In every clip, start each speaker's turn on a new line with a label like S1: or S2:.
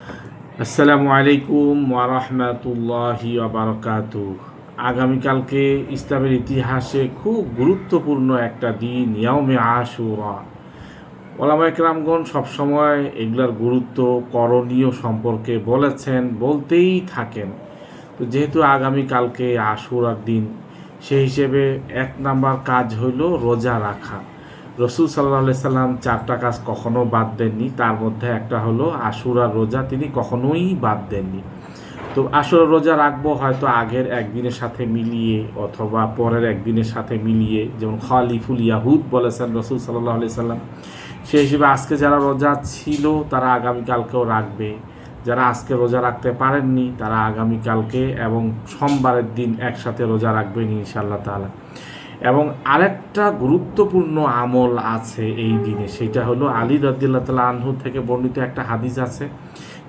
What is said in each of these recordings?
S1: আসসালামু আলাইকুম ওয়ারহমাতুল্লাহি বারকাত আগামীকালকে ইসলামের ইতিহাসে খুব গুরুত্বপূর্ণ একটা দিন ইয়ামে আশুরা। ওলামা একরামগণ সবসময় এগুলার গুরুত্ব করণীয় সম্পর্কে বলেছেন, বলতেই থাকেন। তো যেহেতু আগামীকালকে আশুরার দিন, সেই হিসেবে এক নাম্বার কাজ হইল রোজা রাখা। রসুল সাল্লাহ সাল্লাম চারটা কাজ কখনো বাদ দেননি। তার মধ্যে একটা হলো আশুরার রোজা, তিনি কখনোই বাদ দেননি। তো আসলে রোজা রাখব হয়তো আগের একদিনের সাথে মিলিয়ে অথবা পরের একদিনের সাথে মিলিয়ে, যেমন খালিফুল ইয়াহুদ বলেছেন রসুল সাল্লাহ আলি সাল্লাম। সেই হিসেবে আজকে যারা রোজা ছিল, তারা আগামীকালকেও রাখবে। যারা আজকে রোজা রাখতে পারেননি, তারা আগামীকালকে এবং সোমবারের দিন একসাথে রোজা রাখবেন ইনশাআল্লাহ তাআলা। এবং আরেকটা গুরুত্বপূর্ণ আমল আছে এই দিনে, সেটা হলো আলী রদ্দিল্লা তালা আনহু থেকে বর্ণিত একটা হাদিস আছে।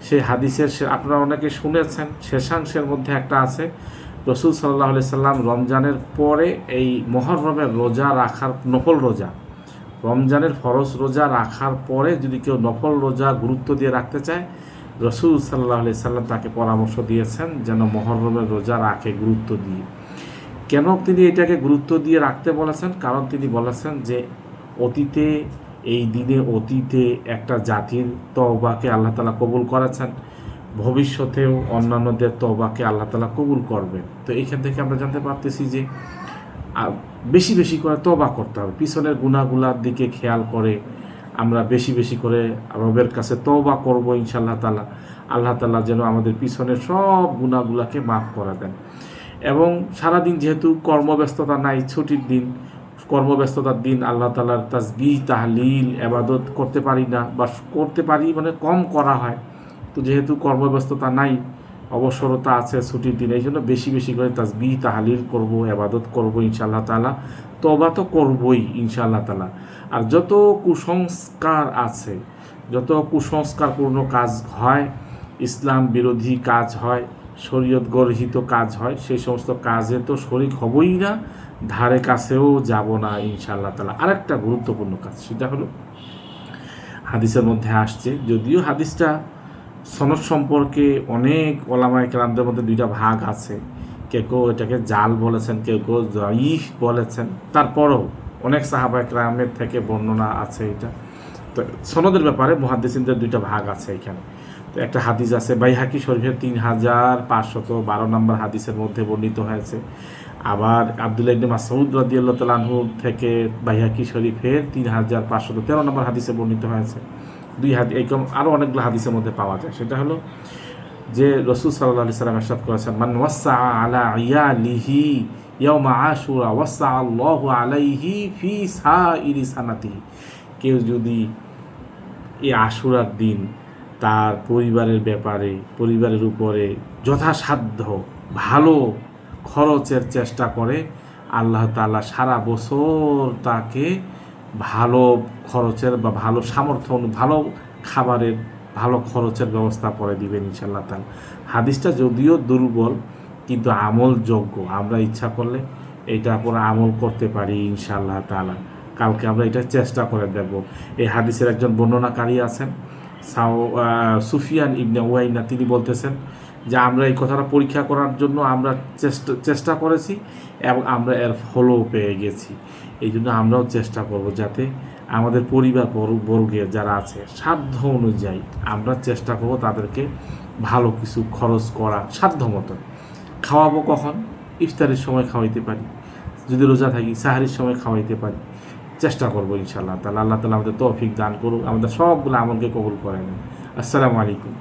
S1: সেই হাদিসের আপনারা অনেকে শুনেছেন, শেষাংশের মধ্যে একটা আছে। রসুল সাল্লাহ সাল্লাম রমজানের পরে এই মহরমের রোজা রাখার নকল রোজা, রমজানের ফরজ রোজা রাখার পরে যদি কেউ নফল রোজা গুরুত্ব দিয়ে রাখতে চায়, রসুল সাল্লাহ সাল্লাম তাকে পরামর্শ দিয়েছেন যেন মহরমের রোজা রাখে গুরুত্ব দিয়ে। কেন তিনি এটাকে গুরুত্ব দিয়ে রাখতে বলেছেন? কারণ তিনি বলেছেন যে অতীতে, এই দিনে অতীতে একটা জাতির তওবাকে আল্লাহ তালা কবুল করেছেন। ভবিষ্যতেও অন্যান্যদের তওবাকে আল্লাহ তালা কবুল করবেন। তো এইখান থেকে আমরা জানতে পারতেছি যে বেশি বেশি করে তবা করতে হবে। পিছনের গুণাগুলার দিকে খেয়াল করে আমরা বেশি বেশি করে রবের কাছে তওবা করব ইনশাল্লাহ তালা আল্লাহ তালা যেন আমাদের পিছনের সব গুণাগুলাকে মাফ করে দেন। এবং সারাদিন যেহেতু কর্মব্যস্ততা নাই, ছুটির দিন, কর্মব্যস্ততার দিন, আল্লাহ তালার তাসবিহ, তাহলিল এবাদত করতে পারি না বা করতে পারি মানে কম করা হয়। তো যেহেতু কর্মব্যস্ততা নাই, অবসরতা আছে ছুটির দিন এই জন্য বেশি বেশি করে তাসবিহ, তাহলিল করব এবাদত করব ইনশাআল্লাহ তালা তবা তো করবই ইনশাআল্লাহ তালা আর যত কুসংস্কার আছে, যত কুসংস্কারপূর্ণ কাজ হয়, ইসলাম বিরোধী কাজ হয় শরীয়ত গর্হিত কাজ হয়, সেই সমস্ত কাজে তো শরিক হবই না, ধারে কাছেও যাব না ইনশাআল্লাহ তালা আরেকটা গুরুত্বপূর্ণ কাজ, সেটা হলো হাদিসের মধ্যে আসছে, যদিও হাদিসটা সনদ সম্পর্কে অনেক ওলামায় কেরামদের মধ্যে দুইটা ভাগ আছে। কেউ কেউ এটাকে জাল বলেছেন, কেউ কেউ জয়ীফ বলেছেন, তারপরও অনেক সাহাবায় কেরামের থেকে বর্ণনা আছে এটা। তো সনদের ব্যাপারে মহাদিসিনদের দুইটা ভাগ আছে এখানে। তো একটা হাদিস আছে, বাইহাকি শরীফের তিন হাজার পাঁচশত বারো নম্বর হাদিসের মধ্যে বর্ণিত হয়েছে। আবার আবদুল্লাহ ইবনে মাসউদ রাদিয়াল্লাহু তাআলা আনহু থেকে বাইহাকি শরীফের তিন হাজার পাঁচশত তেরো নম্বর হাদিসে বর্ণিত হয়েছে। দুই হাদি এইরকম আরও অনেকগুলো হাদিসের মধ্যে পাওয়া যায়। সেটা হলো যে রসুল সাল্লাহ সাল্লাম এরশাদ করেছেন, মান ওয়াসা আলা ইয়ালিহি ইয়াউমা আশুরা ওয়াসা আল্লাহু আলাইহি ফি সাইরি সানাতিহি। কেউ যদি এই আশুরার দিন তার পরিবারের ব্যাপারে, পরিবারের উপরে যথাসাধ্য ভালো খরচের চেষ্টা করে আল্লাহ তাআলা সারা বছর তাকে ভালো খরচের বা ভালো সামর্থ্য ভালো খাবারের, ভালো খরচের ব্যবস্থা করে দিবেন ইনশাল্লাহ তাআলা। হাদিসটা যদিও দুর্বল, কিন্তু আমলযোগ্য আমরা ইচ্ছা করলে এটা পরে আমল করতে পারি ইনশাআল্লাহ তাআলা। কালকে আমরা এটা চেষ্টা করে দেখব। এই হাদিসের একজন বর্ণনাকারী আছেন। সুফিয়ান ইবনে ওয়াইনা তিনি বলতেছেন যে, আমরা এই কথাটা পরীক্ষা করার জন্য আমরা চেষ্টা চেষ্টা করেছি এবং আমরা এর ফলও পেয়ে গেছি। এই জন্য আমরাও চেষ্টা করব যাতে আমাদের পরিবার বর্গ- বর্গের যারা আছে, সাধ্য অনুযায়ী আমরা চেষ্টা করব তাদেরকে ভালো কিছু খরচ করা সাধ্য মতো খাওয়াবো কখন? ইফতারের সময় খাওয়াইতে পারি। যদি রোজা থাকি, সাহারির সময় খাওয়াইতে পারি। চেষ্টা করব ইনশাল্লাহ তাহলে আল্লাহ তালা আমাদের তৌফিক দান করুক, আমাদের সবগুলো আমলকে কবুল করেন আসসালামু আলাইকুম।